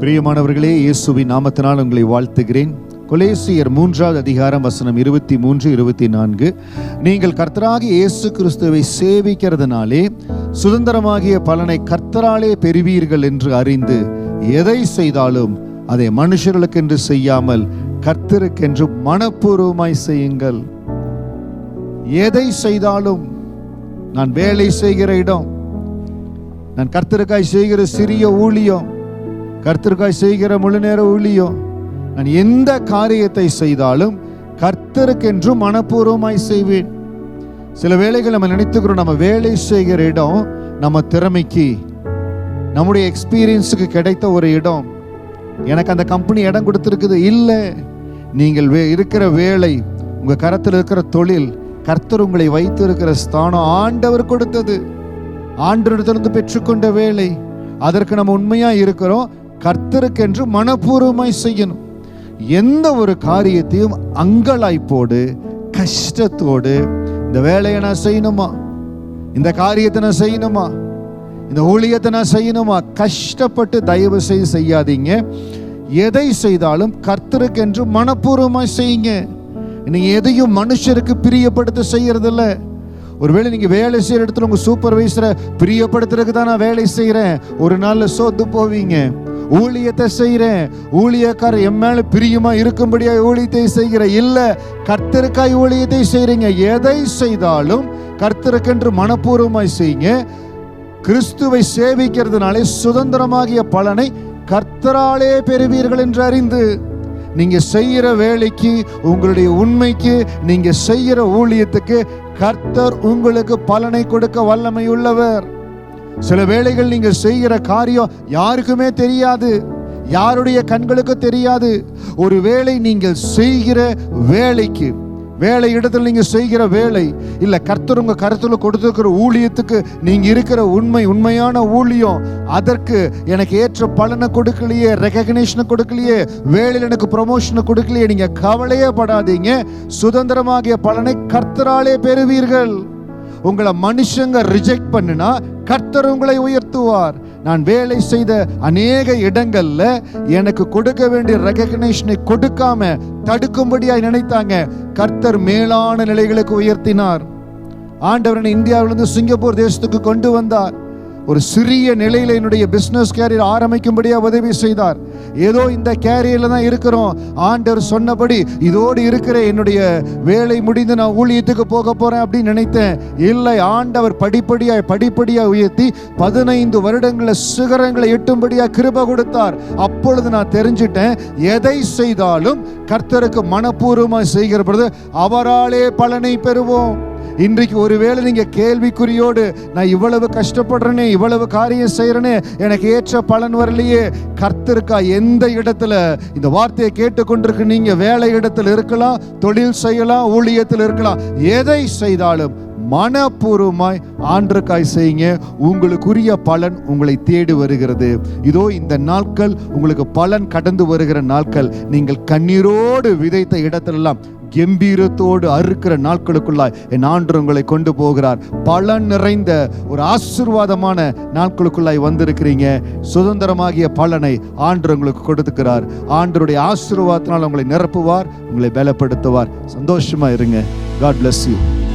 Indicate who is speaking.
Speaker 1: பிரியமானவர்களே இயேசுவின் நாமத்தினால் உங்களை வாழ்த்துகிறேன் கொலேசியர் மூன்றாவது அதிகாரம் வசனம் இருபத்தி மூன்று இருபத்தி நான்கு நீங்கள் கர்த்தராக இயேசு கிறிஸ்துவை சேவிக்கிறதுனாலே சுதந்திரமாகிய பலனை கர்த்தராலே பெறுவீர்கள் என்று அறிந்து எதை செய்தாலும் அதை மனுஷர்களுக்கென்று செய்யாமல் கர்த்தருக்கென்று மனப்பூர்வமாய் செய்யுங்கள் எதை செய்தாலும் நான் வேலை செய்கிற இடம் நான் கர்த்தருக்காய் செய்கிற சிறிய ஊழியம் கர்த்தருக்காய் செய்கிற முழு நேர ஊழியம் நான் எந்த காரியத்தை செய்தாலும் கர்த்தருக்கென்று மனப்பூர்வமாய் செய்வேன் சில வேலைகள் நம்ம நினைத்துக்கிறோம் நம்ம வேலை செய்கிற இடம் நம்ம திறமைக்கு நம்முடைய எக்ஸ்பீரியன்ஸுக்கு கிடைத்த ஒரு இடம் எனக்கு அந்த கம்பெனி இடம் கொடுத்துருக்குது இல்லை நீங்கள் வே இருக்கிற வேலை உங்கள் கரத்தில் இருக்கிற தொழில் கர்த்தர் உங்களை வைத்து இருக்கிற ஸ்தானம் ஆண்டவர் கொடுத்தது ஆண்டவரிடத்திலிருந்து பெற்றுக்கொண்ட வேலை அதற்கு நம்ம உண்மையாக இருக்கிறோம் கர்த்தருக்கென்று மனப்பூர்வமாய் செய்யணும் எந்த ஒரு காரியத்தையும் அங்கலாய்ப்போடு கஷ்டத்தோடு இந்த வேலையை நான் செய்யணுமா இந்த காரியத்தை நான் செய்யணுமா இந்த ஊழியத்தை நான் செய்யணுமா கஷ்டப்பட்டு தயவு செய்து செய்யாதீங்க எதை செய்தாலும் கர்த்தருக்கென்று மனப்பூர்வமாக செய்யுங்க நீங்கள் எதையும் மனுஷருக்கு பிரியப்படுத்த செய்கிறதில்ல ஒருவேளை நீங்கள் வேலை செய்கிற இடத்துல உங்கள் சூப்பர்வைசரை பிரியப்படுத்துறதுக்கு தான் நான் வேலை செய்கிறேன் ஒரு நாளில் சோத்து போவீங்க ஊழியத்தை செய்கிறேன் ஊழியக்காரர் என் மேலே பிரியமா இருக்கும்படியா ஊழியத்தை செய்கிற இல்லை கர்த்தருக்காய் ஊழியத்தை செய்கிறீங்க எதை செய்தாலும் கர்த்தருக்கென்று மனப்பூர்வமாய் செய்யுங்க கிறிஸ்துவை சேவிக்கிறதுனாலே சுதந்திரமாகிய பலனை கர்த்தராலே பெறுவீர்கள் என்று அறிந்து நீங்கள் செய்கிற வேலைக்கு உங்களுடைய உண்மைக்கு நீங்கள் செய்கிற ஊழியத்துக்கு கர்த்தர் உங்களுக்கு பலனை கொடுக்க வல்லமை உள்ளவர் சில வேளைகள் நீங்கள் செய்கிற காரியம் யாருக்குமே தெரியாது யாருடைய கண்களுக்கு தெரியாது ஒரு வேலை நீங்கள் செய்கிற வேலைக்கு வேலை இடத்துல நீங்கள் செய்கிற வேலை இல்லை கர்த்தர் உங்கள் கருத்தில் கொடுத்துருக்கிற ஊழியத்துக்கு நீங்கள் இருக்கிற உண்மை உண்மையான ஊழியம் அதற்கு எனக்கு ஏற்ற பலனை கொடுக்கலையே ரெக்கக்னேஷனை கொடுக்கலையே வேலையில் எனக்கு ப்ரொமோஷனை கொடுக்கலையே நீங்கள் கவலையே படாதீங்க சுதந்திரமாகிய பலனை கர்த்தராலே பெறுவீர்கள் உங்களை மனுஷங்க ரிஜெக்ட் பண்ணினா கர்த்தர் உங்களை உயர்த்துவார் நான் வேலை செய்த அநேக இடங்கள்ல எனக்கு கொடுக்க வேண்டிய ரெகக்னேஷனை கொடுக்காம தடுக்கும்படியா நினைத்தாங்க கர்த்தர் மேலான நிலைகளுக்கு உயர்த்தினார் ஆண்டவரன் இந்தியாவிலிருந்து சிங்கப்பூர் தேசத்துக்கு கொண்டு வந்தார் ஒரு சிறிய நிலையில் என்னுடைய பிஸ்னஸ் கேரியர் ஆரம்பிக்கும்படியாக உதவி செய்தார் ஏதோ இந்த கேரியரில் தான் இருக்கிறோம் ஆண்டவர் சொன்னபடி இதோடு இருக்கிற என்னுடைய வேலை முடிந்து நான் ஊழியத்துக்கு போக போகிறேன் அப்படின்னு நினைத்தேன் இல்லை ஆண்டவர் படிப்படியாக படிப்படியாக உயர்த்தி பதினைந்து வருடங்களை சிகரங்களை எட்டும்படியாக கிருப கொடுத்தார் அப்பொழுது நான் தெரிஞ்சிட்டேன் எதை செய்தாலும் கர்த்தருக்கு மனப்பூர்வமாக செய்கிற பொழுது அவராலே பலனை பெறுவோம் இன்றைக்கு ஒருவேளை நீங்க கேள்விக்குறியோடு நான் இவ்வளவு கஷ்டப்படுறேனே இவ்வளவு காரியம் செய்யறேனே எனக்கு ஏற்ற பலன் வரலையே கர்த்தருக்கா எந்த இடத்துல இந்த வார்த்தையை கேட்டுக்கொண்டிருக்கு நீங்க வேலை இடத்துல இருக்கலாம் தொழில் செய்யலாம் ஊழியத்தில் இருக்கலாம் எதை செய்தாலும் மனப்பூர்வமாய் ஆண்டுக்காய் செய்யுங்க உங்களுக்குரிய பலன் உங்களை தேடி வருகிறது இதோ இந்த நாட்கள் உங்களுக்கு பலன் கடந்து வருகிற நாட்கள் நீங்கள் கண்ணீரோடு விதைத்த இடத்திலெல்லாம் கெம்பீரத்தோடு அறுக்கிற நாட்களுக்குள்ளாய் என் ஆண்டு உங்களை கொண்டு போகிறார் பலன் நிறைந்த ஒரு ஆசிர்வாதமான நாட்களுக்குள்ளாய் வந்திருக்கிறீங்க சுதந்திரமாகிய பலனை ஆண்டு உங்களுக்கு கொடுத்துக்கிறார் ஆண்டருடைய ஆசீர்வாதத்தினால் உங்களை நிரப்புவார் உங்களை பலப்படுத்துவார் சந்தோஷமாக இருங்க காட் பிளஸ் யூ